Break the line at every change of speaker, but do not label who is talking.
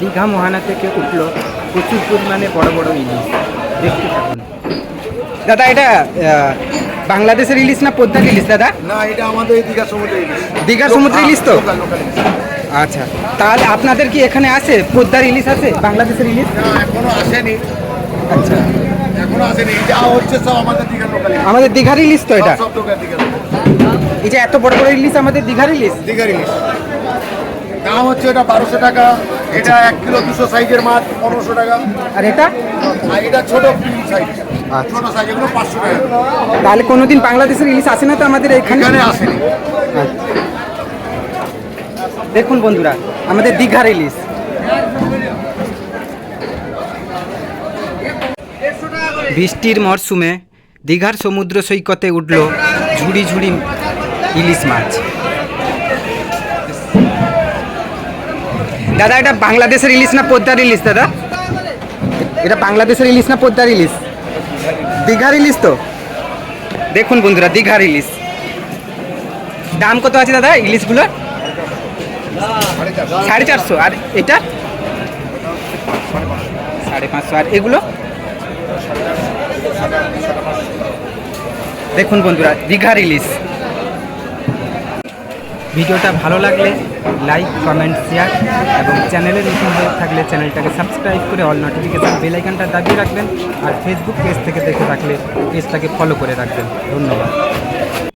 দীঘা মোহানা থেকে উঠল প্রচুর পরিমাণে বড় বড় ইলিশ। দেখতে থাকুন। দাদা এটা বাংলাদেশের ইলিশ না পদ্মার ইলিশ দাদা?
না এটা আমাদের এই দীঘা সমুদ্র ইলিশ।
দীঘার সমুদ্র ইলিশ তো। আচ্ছা তাহলে আপনাদের কি এখানে আছে? পদ্মার ইলিশ আছে? বাংলাদেশের ইলিশ?
না এখনও আসেনি।
আচ্ছা।
এখনও আসেনি। যা হচ্ছে সব আমাদের দীঘা লোকাল ইলিশ।
আমাদের দীঘার ইলিশ তো এটা?
সব দীঘা।
এই যে এত বড় বড় ইলিশ আমাদের দীঘার ইলিশ?
দীঘার ইলিশ। দাম হচ্ছে এটা বারোশো টাকা। এটা এক কিলো দুশো সাইজের মাছ পনেরোশো টাকা।
আর এটা?
আর এটা ছোট সাইজ।
আচ্ছা।
ছোট সাইজ এগুলো পাঁচশো টাকা।
তাহলে কোনোদিন বাংলাদেশের ইলিশ আসে না তো আমাদের এখানে
আসেনি।
আচ্ছা। দেখুন বন্ধুরা আমাদের দীঘার ইলিশ। বৃষ্টির মরশুমে দীঘার সমুদ্র সৈকতে উঠল ঝুড়ি ঝুড়ি ইলিশ মাছ। দাদা এটা বাংলাদেশের ইলিশ না পদ্মার ইলিশ দাদা? এটা বাংলাদেশের ইলিশ না পদ্মার ইলিশ দীঘার ইলিশ তো? দেখুন বন্ধুরা দীঘার ইলিশ দাম কত আছে দাদা ইলিশগুলোর সাড়ে চারশো। আর এটা? সাড়ে পাঁচশো। আর এগুলো? দেখুন বন্ধুরা দীঘার ইলিশ ভিডিওটা ভালো লাগলে লাইক, কমেন্ট, শেয়ার এবং চ্যানেলে নতুন হয়ে থাকলে চ্যানেলটাকে সাবস্ক্রাইব করে অল নোটিফিকেশান বেলাইকানটা দাবিয়ে রাখবেন আর ফেসবুক পেজ থেকে দেখে থাকলে পেজটাকে ফলো করে রাখবেন। ধন্যবাদ।